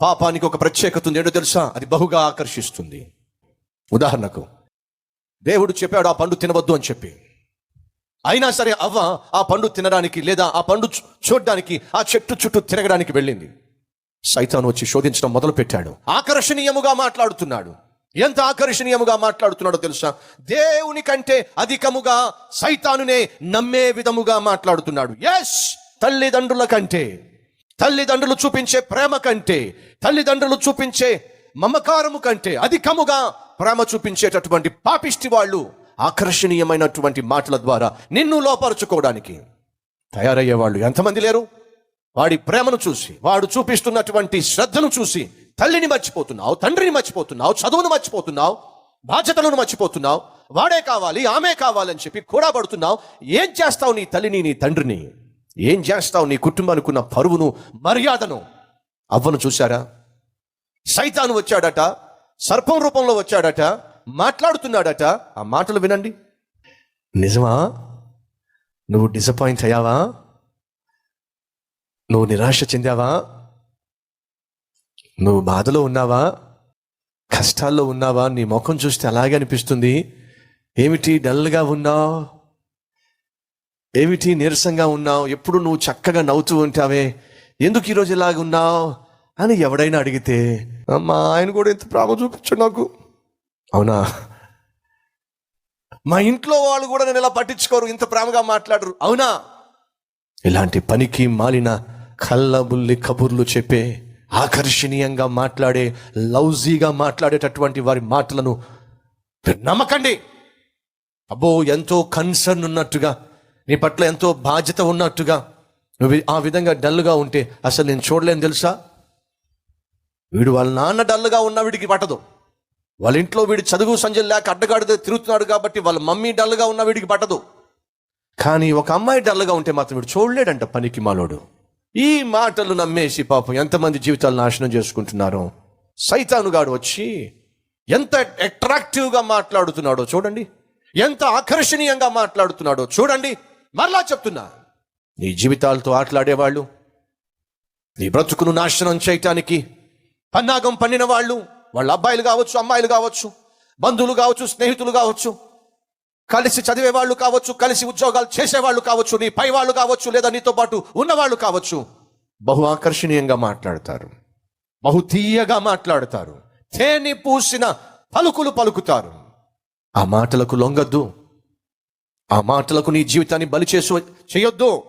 పాపానికి ఒక ప్రత్యేకత ఉంది. ఏంటో తెలుసా? అది బహుగా ఆకర్షిస్తుంది. ఉదాహరణకు దేవుడు చెప్పాడు ఆ పండు తినవద్దు అని చెప్పి. అయినా సరే అవ్వ ఆ పండు తినడానికి లేదా ఆ పండు చూడడానికి చూడ్డానికి ఆ చెట్టు చుట్టూ తిరగడానికి వెళ్ళింది. సైతాను వచ్చి శోధించడం మొదలు పెట్టాడు ఆకర్షణీయముగా మాట్లాడుతున్నాడు. ఎంత ఆకర్షణీయముగా మాట్లాడుతున్నాడో తెలుసా? దేవుని కంటే అధికముగా సైతానునే నమ్మే విధముగా మాట్లాడుతున్నాడు. ఎస్ తల్లిదండ్రుల కంటే. తల్లిదండ్రులు చూపించే ప్రేమ కంటే తల్లిదండ్రులు చూపించే మమకారము కంటే అధికముగా ప్రేమ చూపించేటటువంటి పాపిష్టి వాళ్ళు ఆకర్షణీయమైనటువంటి మాటల ద్వారా నిన్ను లోపరుచుకోవడానికి తయారయ్యే వాళ్ళు ఎంతమంది లేరు? వాడి ప్రేమను చూసి వాడు చూపిస్తున్నటువంటి శ్రద్ధను చూసి తల్లిని మర్చిపోతున్నావు తండ్రిని మర్చిపోతున్నావు చదువును మర్చిపోతున్నావు బాధ్యతలను మర్చిపోతున్నావు వాడే కావాలి ఆమె కావాలని చెప్పి కూడా పడుతున్నావు ఏం చేస్తావు నీ తల్లిని నీ తండ్రిని? ఏం చేస్తావు నీ కుటుంబానికి ఉన్న పరువును మర్యాదను? అవ్వను చూశారా? సైతాను వచ్చాడట సర్పం రూపంలో వచ్చాడట మాట్లాడుతున్నాడట. ఆ మాటలు వినండి. నిజమా? నువ్వు డిసప్పాయింట్ అయ్యావా? నువ్వు నిరాశ చెందావా? నువ్వు బాధలో ఉన్నావా? కష్టాల్లో ఉన్నావా? నీ ముఖం చూస్తే అలాగే అనిపిస్తుంది. ఏమిటి డల్గా ఉన్నావు? ఏమిటి నీరసంగా ఉన్నావు? ఎప్పుడు నువ్వు చక్కగా నవ్వుతూ ఉంటావే? ఎందుకు ఈరోజు ఇలాగ ఉన్నావు? అని ఎవడైనా అడిగితే మా ఆయన కూడా ఎంత ప్రేమ చూపించు నాకు. అవునా? మా ఇంట్లో వాళ్ళు కూడా నేను ఇలా పట్టించుకోరు ఇంత ప్రేమగా మాట్లాడరు. అవునా? ఇలాంటి పనికి మాలిన కళ్ళబుల్లి కబుర్లు చెప్పే ఆకర్షణీయంగా మాట్లాడే లౌజీగా మాట్లాడేటటువంటి వారి మాటలను నమ్మకండి. అబ్బో ఎంతో కన్సర్న్ ఉన్నట్టుగా నీ పట్ల ఎంతో బాధ్యత ఉన్నట్టుగా నువ్వు ఆ విధంగా డల్గా ఉంటే అసలు నేను చూడలేను తెలుసా? వీడు వాళ్ళ నాన్న డల్గా ఉన్న వీడికి పట్టదు. వాళ్ళ ఇంట్లో వీడి చదువు సంజయ్ లేక అడ్డగాడిద తిరుగుతున్నాడు కాబట్టి వాళ్ళ మమ్మీ డల్గా ఉన్న వీడికి పట్టదు. కానీ ఒక అమ్మాయి డల్గా ఉంటే మాత్రం వీడు చూడలేడంట పనికి మాలోడు. ఈ మాటలు నమ్మేసి పాపం ఎంతమంది జీవితాలు నాశనం చేసుకుంటున్నారో. సైతానుగాడు వచ్చి ఎంత అట్రాక్టివ్గా మాట్లాడుతున్నాడో చూడండి. ఎంత ఆకర్షణీయంగా మాట్లాడుతున్నాడో చూడండి. మరలా చెప్తున్నా నీ జీవితాలతో ఆటలాడేవాళ్ళు నీ బ్రతుకును నాశనం చేయటానికి పన్నాగం పన్నిన వాళ్ళు వాళ్ళ అబ్బాయిలు కావచ్చు అమ్మాయిలు కావచ్చు బంధువులు కావచ్చు స్నేహితులు కావచ్చు కలిసి చదివే వాళ్ళు కావచ్చు కలిసి ఉద్యోగాలు చేసేవాళ్ళు కావచ్చు నీ పై వాళ్ళు కావచ్చు లేదా నీతో పాటు ఉన్నవాళ్ళు కావచ్చు బహు ఆకర్షణీయంగా మాట్లాడతారు బహు తీయగా మాట్లాడతారు తేని పూసిన పలుకులు పలుకుతారు. ఆ మాటలకు లొంగద్దు. ఆ మాటలకు నీ జీవితాన్ని బలి చేసు చేయొద్దు.